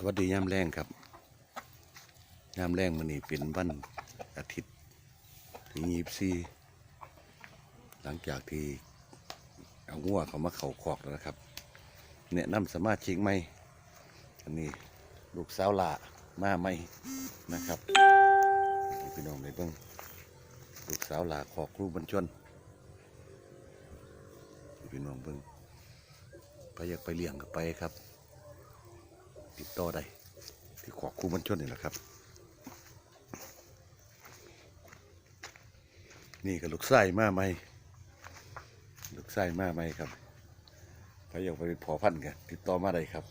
สวัสดียามแรงครับยามแรงมันนี่เป็นวันอาทิตย์ที่ยี่สี่หลังจากที่เอางัวเขามาเข่าคอกแล้วนะครับแนะนำสามารถชิกใหม่อันนี้ลูกสาวหลามาใหม่นะครับพี่น้องได้เบิ่งลูกสาวหลาคอกรูบรรชนพี่น้องเบิ่งไปอยากไปเลี้ยงก็ไปครับ ติดต่อได้ที่ขอกคู่มันชนนี่แหละครับ นี่ก็ลูกไส้มาไหมลูกไส้มาไหมครับถ้าอยากไปเป็นพอพันกันติดต่อมาได้ครับ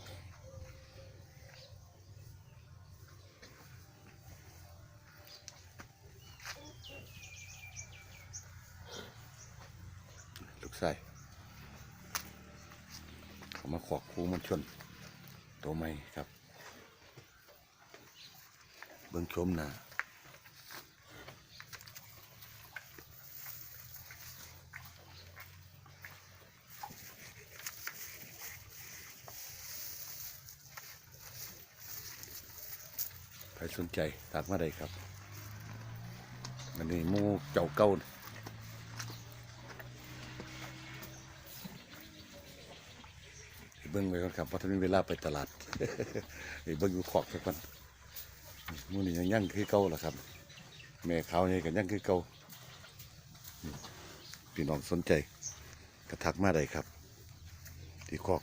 ลูกไส้เขามาขอกคู่มันชน ตัวไม่ครับ เบิ้งชมหนะใครสนใจตักมาได้ครับ อันนี้มูเจ้าเก้า บิ้งไว้ก่อนครับเพราะถ้ามีเวลาไปตลาดนี่เบิ้งอยู่ขอกสักวันหมูนี่ยังยั่งคือเก่าล่ะครับ แม่เขาเนี่ยก็ยังคือเก่าพี่น้องสนใจกระทักมาได้ครับ ที่ขอก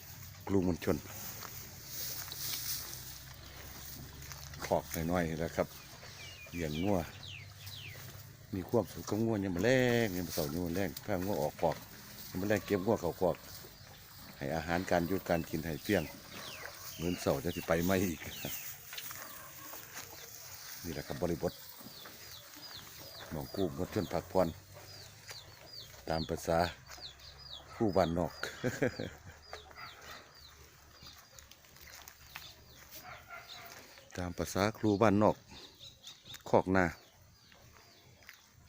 ลูกมันชนขอกน้อยๆนี่แล้วครับเลี้ยงงัวมีความสุขกับงัวยังมาแรงยังมาเสาร์ยังมาแรงพางัวออกขอกยังมาแรงเก็บงัวเขาขอก ให้อาหารการยุดการกินให้เพียงเหมือนเสาจะไปไม่อีก นี่แหละครับบริบทหนองกู้มดชนผักพรตามภาษาผู้บ้านนอก ตามภาษาครูบ้านนอก คอกนา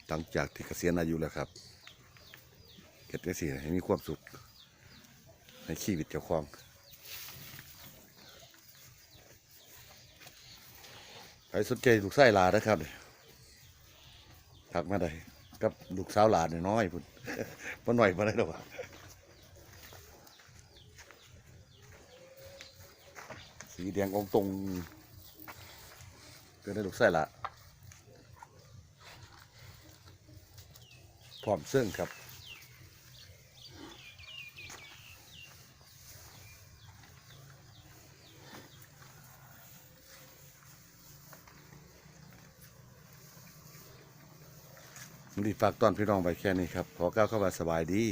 หลังจากที่เกษียณอายุแล้วครับเกิดเกษียณให้มีความสุข ในชีวิตเจ้าของใครสนใจลูกไส้ลานะครับทักมาได้กับลูกสาวหลานน้อยพุ่นพ่หน่อยมาได้หรอกวะสีแดงองตรงกิดได้ลูกไส้ละพร้อมเสื่องครับ ดีฝากตอนพี่น้องไปแค่นี้ครับ ขอก้าวเข้ามาสบายดี